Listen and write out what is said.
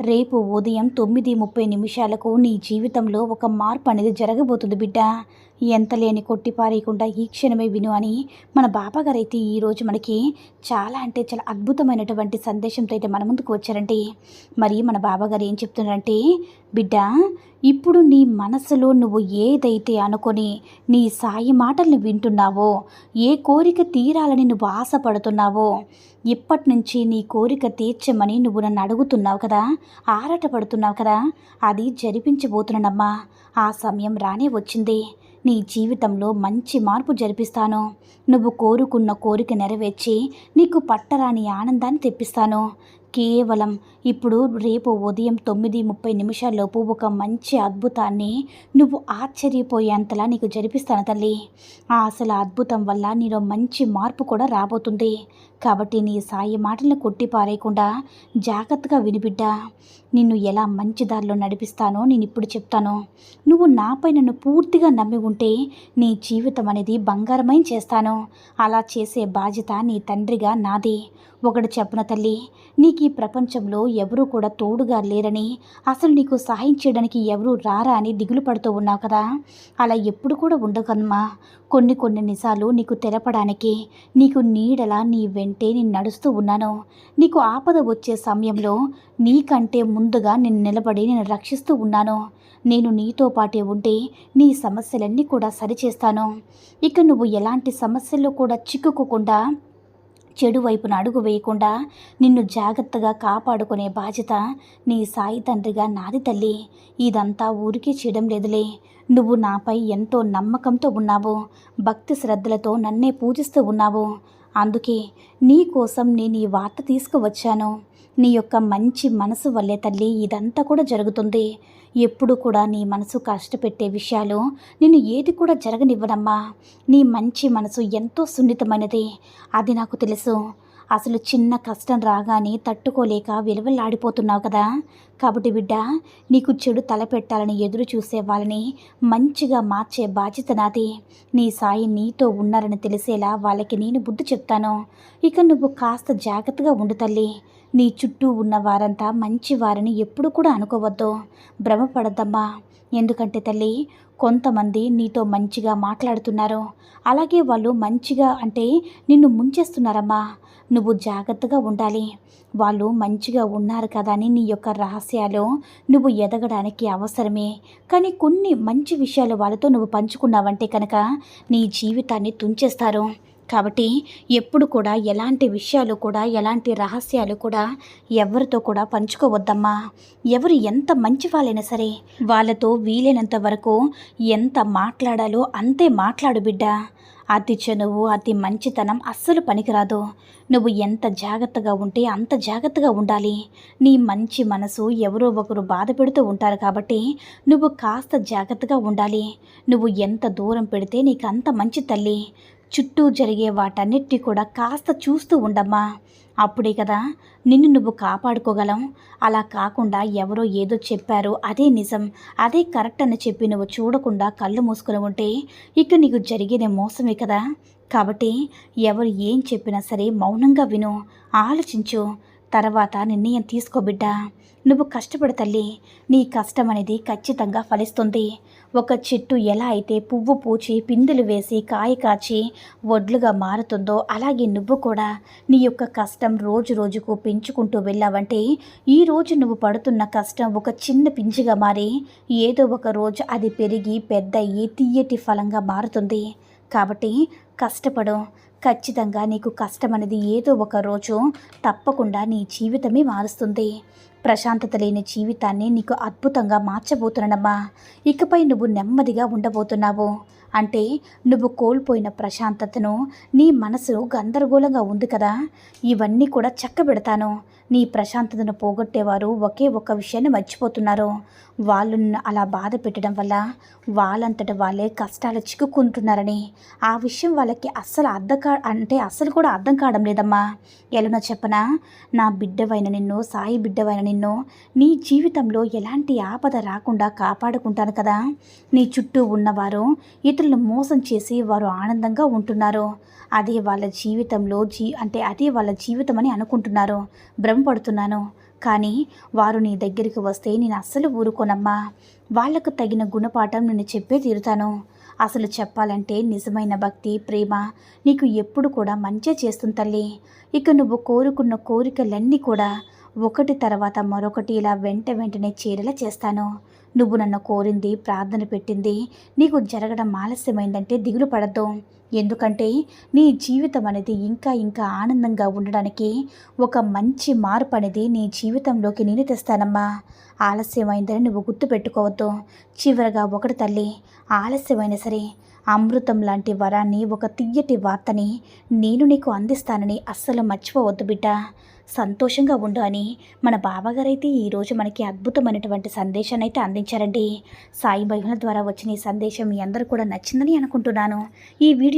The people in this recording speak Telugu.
రేపు ఉదయం తొమ్మిది ముప్పై నిమిషాలకు నీ జీవితంలో ఒక మార్పు అనేది జరగబోతుంది బిడ్డ. ఎంత లేని కొట్టిపారేయకుండా ఈ క్షణమే విను అని మన బాబాగారు అయితే ఈరోజు మనకి చాలా అంటే చాలా అద్భుతమైనటువంటి సందేశంతో అయితే మన ముందుకు వచ్చారండి మరి మన బాబాగారు ఏం చెప్తున్నారంటే బిడ్డ ఇప్పుడు నీ మనసులో నువ్వు ఏదైతే అనుకొని నీ సాయి మాటల్ని వింటున్నావో ఏ కోరిక తీరాలని నువ్వు ఆశపడుతున్నావో ఇప్పటి నుంచి నీ కోరిక తీర్చమని నువ్వు నన్ను అడుగుతున్నావు కదా ఆరాటపడుతున్నావు కదా? అది జరిపించబోతున్నానమ్మా ఆ సమయం రానే వచ్చింది. నీ జీవితంలో మంచి మార్పు జరిపిస్తాను. నువ్వు కోరుకున్న కోరిక నెరవేర్చి నీకు పట్టరాని ఆనందాన్ని తెప్పిస్తాను. కేవలం ఇప్పుడు రేపు ఉదయం తొమ్మిది ముప్పై నిమిషాల్లోపు ఒక మంచి అద్భుతాన్ని నువ్వు ఆశ్చర్యపోయేంతలా నీకు జరిపిస్తాను తల్లి. ఆ అసలు అద్భుతం వల్ల నీలో మంచి మార్పు కూడా రాబోతుంది. కాబట్టి నీ సాయి మాటలను కొట్టిపారేయకుండా జాగ్రత్తగా వినిబిడ్డా నిన్ను ఎలా మంచి దారిలో నడిపిస్తానో నేను ఇప్పుడు చెప్తాను. నువ్వు నాపై నన్ను పూర్తిగా నమ్మి ఉంటే నీ జీవితం అనేది బంగారమై చేస్తాను. అలా చేసే బాధ్యత నీ తండ్రిగా నాది. ఒకడు చెప్పన తల్లి నీకు ఈ ప్రపంచంలో ఎవరూ కూడా తోడుగా లేరని అసలు నీకు సహాయం చేయడానికి ఎవరూ రారా అని దిగులు పడుతూ ఉన్నావు కదా? అలా ఎప్పుడు కూడా ఉండకమ్మా. కొన్ని కొన్ని నిజాలు నీకు తెలపడానికి నీకు నీడలా నీ వెంటే నేను నడుస్తూ ఉన్నాను. నీకు ఆపద వచ్చే సమయంలో నీకంటే ముందుగా నేను నిలబడి నేను రక్షిస్తూ ఉన్నాను. నేను నీతో పాటే ఉంటే నీ సమస్యలన్నీ కూడా సరిచేస్తాను. ఇక నువ్వు ఎలాంటి సమస్యల్లో కూడా చిక్కుకోకుండా చెడు వైపున అడుగు వేయకుండా నిన్ను జాగ్రత్తగా కాపాడుకునే బాధ్యత నీ సాయి తండ్రిగా నాది తల్లి. ఇదంతా ఊరికే చేయడం లేదులే. నువ్వు నాపై ఎంతో నమ్మకంతో ఉన్నావు. భక్తి శ్రద్ధలతో నన్నే పూజిస్తూ ఉన్నావు. అందుకే నీ కోసం నేను ఈ వార్త తీసుకువచ్చాను. నీ యొక్క మంచి మనసు వల్లే తల్లి ఇదంతా కూడా జరుగుతుంది. ఎప్పుడు కూడా నీ మనసు కష్టపెట్టే విషయాలు నేను ఏది కూడా జరగనివ్వనమ్మా. నీ మంచి మనసు ఎంతో సున్నితమైనది. అది నాకు తెలుసు. అసలు చిన్న కష్టం రాగానే తట్టుకోలేక విలువలాడిపోతున్నావు కదా. కాబట్టి బిడ్డ నీకు చెడు తలపెట్టాలని ఎదురు చూసే వాళ్ళని మంచిగా మార్చే బాధ్యత నాది. నీ సాయి నీతో ఉన్నారని తెలిసేలా వాళ్ళకి నేను బుద్ధి చెప్తాను. ఇక నువ్వు కాస్త జాగ్రత్తగా ఉండు తల్లి. నీ చుట్టూ ఉన్న వారంతా మంచి వారిని ఎప్పుడు కూడా అనుకోవద్దు. భ్రమపడద్దమ్మా. ఎందుకంటే తల్లి కొంతమంది నీతో మంచిగా మాట్లాడుతున్నారు. అలాగే వాళ్ళు మంచిగా అంటే నిన్ను ముంచేస్తున్నారమ్మా. నువ్వు జాగ్రత్తగా ఉండాలి. వాళ్ళు మంచిగా ఉన్నారు కదా అని నీ యొక్క రహస్యాలు నువ్వు ఎదగడానికి అవసరమే. కానీ కొన్ని మంచి విషయాలు వాళ్ళతో నువ్వు పంచుకున్నావంటే కనుక నీ జీవితాన్ని తుంచేస్తారు. కాబట్టి ఎప్పుడు కూడా ఎలాంటి విషయాలు కూడా ఎలాంటి రహస్యాలు కూడా ఎవరితో కూడా పంచుకోవద్దమ్మా. ఎవరు ఎంత మంచి వాళ్ళైనా సరే వాళ్ళతో వీలైనంత వరకు ఎంత మాట్లాడాలో అంతే మాట్లాడు బిడ్డ. అతి చనువు అతి మంచితనం అస్సలు పనికిరాదు. నువ్వు ఎంత జాగ్రత్తగా ఉంటే అంత జాగ్రత్తగా ఉండాలి. నీ మంచి మనసు ఎవరో ఒకరు బాధ పెడుతూ ఉంటారు కాబట్టి నువ్వు కాస్త జాగ్రత్తగా ఉండాలి. నువ్వు ఎంత దూరం పెడితే నీకు అంత మంచి తల్లి. చుట్టూ జరిగే వాటన్నిటి కూడా కాస్త చూస్తూ ఉండమ్మా. అప్పుడే కదా నిన్ను నువ్వు కాపాడుకోగలం. అలా కాకుండా ఎవరో ఏదో చెప్పారో. అదే నిజం. అదే కరెక్ట్ అని చెప్పి నువ్వు చూడకుండా కళ్ళు మూసుకుని ఉంటే ఇక నీకు జరిగేదే మోసమే కదా. కాబట్టి ఎవరు ఏం చెప్పినా సరే మౌనంగా విను. ఆలోచించు. తర్వాత నిర్ణయం తీసుకో బిడ్డా. నువ్వు కష్టపడు తల్లి. నీ కష్టం అనేది ఖచ్చితంగా ఫలిస్తుంది. ఒక చెట్టు ఎలా అయితే పువ్వు పూచి పిందెలు వేసి కాయ కాచి వడ్లుగా మారుతుందో అలాగే నువ్వు కూడా నీ యొక్క కష్టం రోజు రోజుకు పెంచుకుంటూ వెళ్ళావంటే ఈ రోజు నువ్వు పడుతున్న కష్టం ఒక చిన్న పింజిగా మారి ఏదో ఒక రోజు అది పెరిగి పెద్ద తీయటి ఫలంగా మారుతుంది. కాబట్టి కష్టపడు. ఖచ్చితంగా నీకు కష్టం అనేది ఏదో ఒక రోజు తప్పకుండా నీ జీవితమే మారుస్తుంది. ప్రశాంతత లేని జీవితాన్ని నీకు అద్భుతంగా మార్చబోతున్నానమ్మా. ఇకపై నువ్వు నెమ్మదిగా ఉండబోతున్నావు. అంటే నువ్వు కోల్పోయిన ప్రశాంతతను నీ మనసు గందరగోళంగా ఉంది కదా. ఇవన్నీ కూడా చక్కబెడతాను. నీ ప్రశాంతతను పోగొట్టేవారు ఒకే ఒక్క విషయాన్ని మర్చిపోతున్నారు. వాళ్ళు అలా బాధ పెట్టడం వల్ల వాళ్ళంతట వాళ్ళే కష్టాలు చిక్కుకుంటున్నారని. ఆ విషయం వాళ్ళకి అస్సలు అర్థం కా అంటే అస్సలు కూడా అర్థం కావడం లేదమ్మా. ఎలానో చెప్పనా? నా బిడ్డవైన నిన్ను సాయి బిడ్డవైన నిన్ను నీ జీవితంలో ఎలాంటి ఆపద రాకుండా కాపాడుకుంటాను కదా. నీ చుట్టూ ఉన్నవారు ఇతరులను మోసం చేసి వారు ఆనందంగా ఉంటున్నారు. అదే వాళ్ళ జీవితంలో జీ అంటే అదే వాళ్ళ జీవితం అని అనుకుంటున్నారు. బ్రహ్మ భ్రమపడుతున్నాను కానీ వారు నీ దగ్గరికి వస్తే నేను అస్సలు ఊరుకోనమ్మా. వాళ్ళకు తగిన గుణపాఠం నేను చెప్పే తీరుతాను. అసలు చెప్పాలంటే నిజమైన భక్తి ప్రేమ నీకు ఎప్పుడు కూడా మంచి చేస్తుంది తల్లి. ఇక నువ్వు కోరుకున్న కోరికలన్నీ కూడా ఒకటి తర్వాత మరొకటి ఇలా వెంట వెంటనే చేరేలా చేస్తాను. నువ్వు నన్ను కోరింది ప్రార్థన పెట్టింది నీకు జరగడం ఆలస్యమైందంటే దిగులు పడద్దు. ఎందుకంటే నీ జీవితం అనేది ఇంకా ఇంకా ఆనందంగా ఉండడానికి ఒక మంచి మార్పు అనేది నీ జీవితంలోకి నేను తెస్తానమ్మా. ఆలస్యమైందని నువ్వు గుర్తుపెట్టుకోవద్దు. చివరగా ఒకటి తల్లి ఆలస్యమైన సరే అమృతం లాంటి వరాన్ని ఒక తియ్యటి వార్తని నేను నీకు అందిస్తానని అస్సలు మర్చిపోవద్దు బిడ్డ. సంతోషంగా ఉండు అని మన బాబాగారైతే ఈరోజు మనకి అద్భుతమైనటువంటి సందేశాన్ని అయితే అందించారండి. సాయి మహిళల ద్వారా వచ్చిన ఈ సందేశం మీ అందరూ కూడా నచ్చిందని అనుకుంటున్నాను. ఈ వీడియో